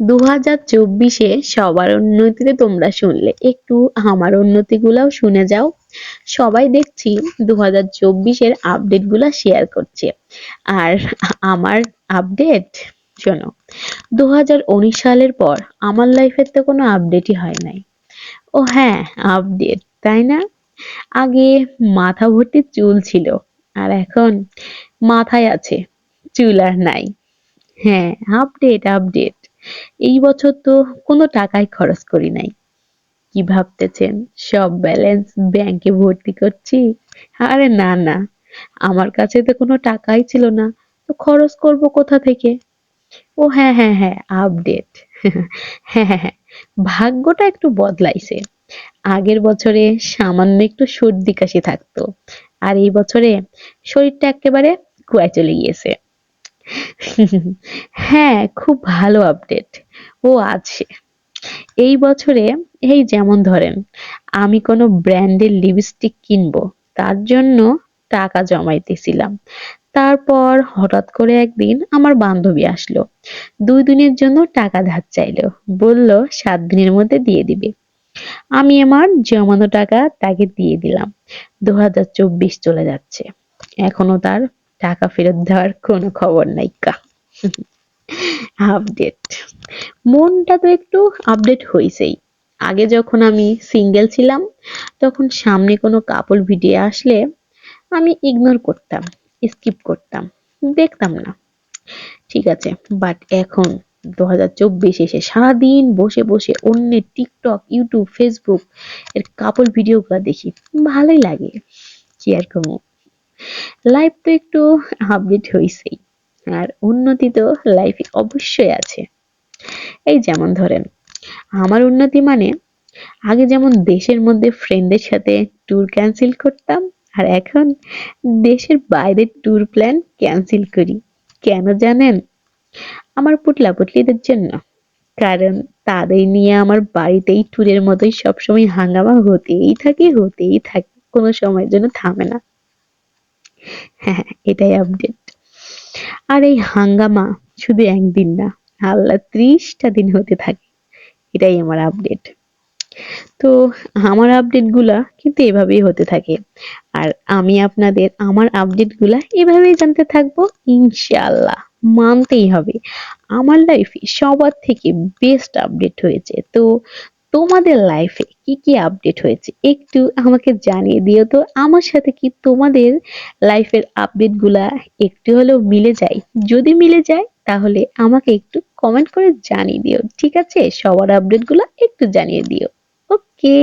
দু হাজার চব্বিশে সবার উন্নতিতে তোমরা শুনলে। একটু আমার উন্নতিগুলাও শুনে যাও। সবাই দেখছি দু হাজার চব্বিশের আপডেটগুলো শেয়ার করছে। আর আমার আপডেট, শোনো দু হাজার উনিশ সালের পর আমার লাইফের তো কোনো আপডেটই হয় নাই। ও হ্যাঁ আপডেট তাই না? আগে মাথা ভর্তি চুল ছিল, আর এখন মাথায় আছে, চুল আর নাই। হ্যাঁ আপডেট আপডেট এই বছর তো কোনো টাকাই খরচ করি নাই। কি ভাবতেছেন? সব ব্যালেন্স ব্যাংকে ভর্তি করছি? আরে না না, আমার কাছে তো কোনো টাকাই ছিল না। তো খরচ করব কোথা থেকে? ও হ্যাঁ হ্যাঁ হ্যাঁ আপডেট হ্যাঁ হ্যাঁ হ্যাঁ ভাগ্যটা একটু বদলাইছে। আগের বছরে সামান্য একটু সর্দি কাশি থাকতো। আর এই বছরে শরীরটা একেবারে কুয়ায় চলে গিয়েছে। হ্যাঁ খুব ভালো আপডেট ও আছে। এই বছরে, এই যেমন ধরেন, আমি কোনো ব্র্যান্ডের লিপস্টিক কিনবো, তার জন্য টাকা জমাইতেছিলাম। তারপর হঠাৎ করে একদিন আমার বান্ধবী আসলো, দুই দিনের জন্য টাকা ধার চাইলো, বলল, সাত দিনের মধ্যে দিয়ে দিবে। আমি আমার জমানো টাকা তাকে দিয়ে দিলাম দু হাজার চব্বিশ চলে যাচ্ছে। এখনও তার টাকা ফেরত দেওয়ার কোনো খবর নাই, কা। আপডেট মনটা তো একটু আপডেট হয়েছেই আগে যখন আমি সিঙ্গেল ছিলাম, তখন সামনে কোনো কাপড় ভিডিও আসলে আমি ইগনোর করতাম স্কিপ করতাম, দেখতাম না। ঠিক আছে বাট এখন দু হাজার চব্বিশ এসে সারাদিন বসে বসে অন্যের টিকটক ইউটিউব ফেসবুক এর কাপড় ভিডিওগুলো দেখি, ভালোই লাগে। কি আর করব লাইফ তো একটু আপডেট হয়েছেই আর উন্নতি তো লাইফে অবশ্যই আছে। এই যেমন ধরেন, আমার উন্নতি মানে আগে যেমন দেশের মধ্যে ফ্রেন্ডদের সাথে ট্যুর ক্যান্সেল করতাম, আর এখন দেশের বাইরের ট্যুর প্ল্যান ক্যান্সেল করি। কেন জানেন? আমার পুটলা পুটলিদের জন্য। কারণ তাদের নিয়ে আমার বাড়িতেই ট্যুরের মতোই সবসময় হাঙ্গামা হতেই থাকে হতেই থাকে। কোনো সময়ের জন্য থামে না। হ্যাঁ এটাই আপডেট আর এই হাঙ্গামা শুধু একদিন না, আল্লাহ ত্রিশটা দিন হতে থাকে। এটাই আমার আপডেট তো আমার আপডেটগুলা কিন্তু এভাবেই হতে থাকে। আর আমি আপনাদের আমার আপডেটগুলা এভাবেই জানতে থাকব, ইনশাআল্লাহ। মানতেই হবে। আমার লাইফে সবার থেকে বেস্ট আপডেট হয়েছে। তো তোমাদের লাইফে কি কি আপডেট হয়েছে? একটু আমাকে জানিয়ে দিও তো, আমার সাথে কি তোমাদের লাইফের আপডেটগুলা একটু হলেও মিলে যায়? যদি মিলে যায়, তাহলে আমাকে একটু কমেন্ট করে জানিয়ে দিও, ঠিক আছে? সবার আপডেটগুলা একটু জানিয়ে দিও। ওকে